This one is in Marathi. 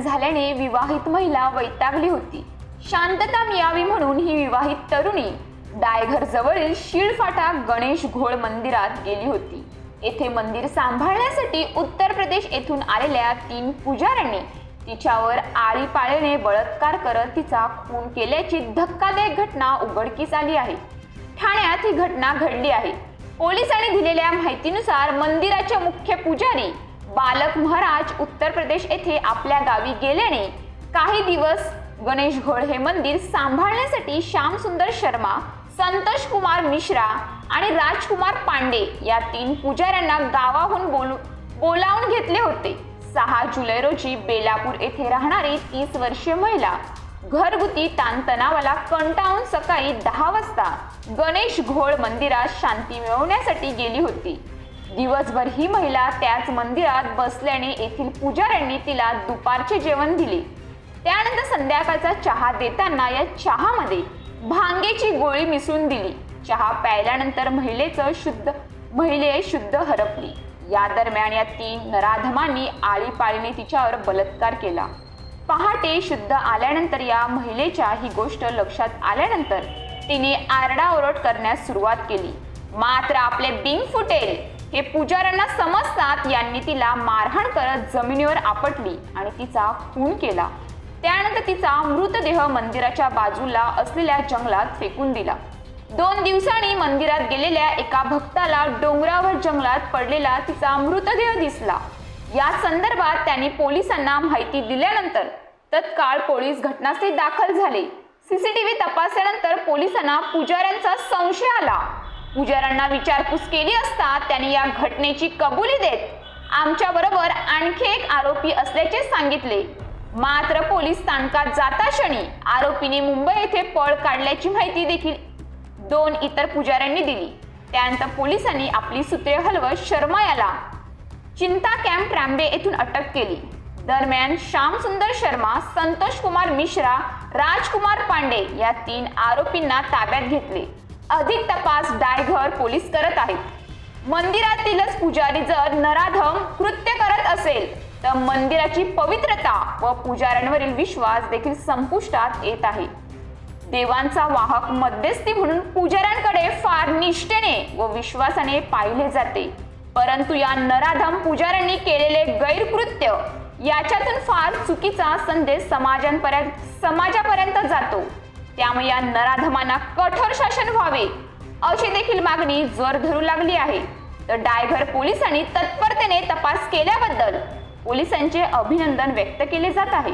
झाल्याने विवाहित महिला वैतागली होती. शांतता मिळावी म्हणून ही विवाहित तरुणी दायघर जवळील शिळफाटा गणेश घोळ मंदिरात गेली होती. येथे मंदिर सांभाळण्यासाठी उत्तर प्रदेश येथून आलेल्या तीन पुजाऱ्यांनी तिच्यावर आळीपाळीने बलात्कार करत तिचा खून केल्याची धक्कादायक घटना उघडकीस आली आहे. ठाण्यात ही घटना घडली आहे. पोलिसांनी दिलेल्या माहितीनुसार मंदिराचे मुख्य पुजारी बालक महाराज उत्तर प्रदेश येथे आपल्या गावी गेल्याने काही दिवस गणेश घोळ हे मंदिर सांभाळण्यासाठी श्यामसुंदर शर्मा संतोष कुमार मिश्रा आणि राजकुमार पांडे या तीन पुजाऱ्यांना गावाहून बोलू बोलावून घेतले होते. सहा जुलै रोजी बेलापूर येथे राहणारी तीस वर्षीय महिला घरगुती ताणतणावाला कंटाळून सकाळी दहा वाजता गणेश घोळ मंदिरात शांती मिळवण्यासाठी गेली होती. दिवसभर ही महिला त्याच मंदिरात बसल्याने येथील पुजाऱ्यांनी तिला दुपारचे जेवण दिले. त्यानंतर संध्याकाळचा चहा देताना या चहामध्ये भांगेची गोळी मिसळून दिली. चहा प्यायल्यानंतर महिलेचं शुद्ध महिले शुद्ध हरपली. या दरम्यान या तीन नराधमांनी आळीपाळीने तिच्यावर बलात्कार केला. पहाटे शुद्ध आल्यानंतर या महिलेच्या ही गोष्ट लक्षात आल्यानंतर तिने आरडाओरड करण्यास सुरुवात केली. मात्र आपले बिंग फुटेल. हे पुजाऱ्यांना समजतात. यांनी तिला मारहाण करत जमिनीवर आपटली आणि तिचा खून केला. त्यानंतर तिचा मृतदेह मंदिराच्या बाजूला असलेल्या जंगलात फेकून दिला. दोन दिवसांनी मंदिरात गेलेल्या एका भक्ताला डोंगरावर जंगलात पडलेला तिचा मृतदेह दिसला. या संदर्भात त्यांनी पोलिसांना माहिती दिल्यानंतर तत्काळ पोलीस घटनास्थळी दाखल झाले. सीसीटीव्ही तपासल्यानंतर पोलिसांना पुजाऱ्यांचा संशय आला. पुजाऱ्यांना विचारपूस केली असता त्यांनी या घटनेची कबुली देत आमच्या बरोबर आणखी एक आरोपी असल्याचे सांगितले. मात्र पोलीस स्थानकात जाता क्षणी आरोपीने मुंबई येथे पळ काढल्याची माहिती देखील दोन इतर पुजाऱ्यांनी दिली. त्यानंतर पोलिसांनी आपली सूत्रे हलवत शर्मा याला चिंता कॅम्प ट्रॅम्बे येथून अटक केली. दरम्यान श्यामसुंदर शर्मा संतोष कुमार मिश्रा राजकुमार पांडे या तीन आरोपींना ताब्यात घेतले. अधिक तपास डायघर पोलीस करत आहेत. मंदिरातीलच पुजारी जर नराधम कृत्य करत असेल तर मंदिराची पवित्रता व पुजाऱ्यांवरील विश्वास देखील संपुष्टात येत आहे. देवांचा वाहक मध्यस्थी म्हणून पुजाऱ्यांकडे फार निष्ठेने व विश्वासाने पाहिले जाते. परंतु या नराधम पुजाऱ्यांनी केलेले गैरकृत्य याच्यातून फार चुकीचा संदेश समाजांपर्यंत समाजापर्यंत जातो. त्यामुळे या नराधमांना कठोर शासन व्हावे. अशी देखील मागणी जोर धरू लागली आहे. तर डायघर पोलिसांनी तत्परतेने तपास केल्याबद्दल पोलिसांचे अभिनंदन व्यक्त केले जात आहे.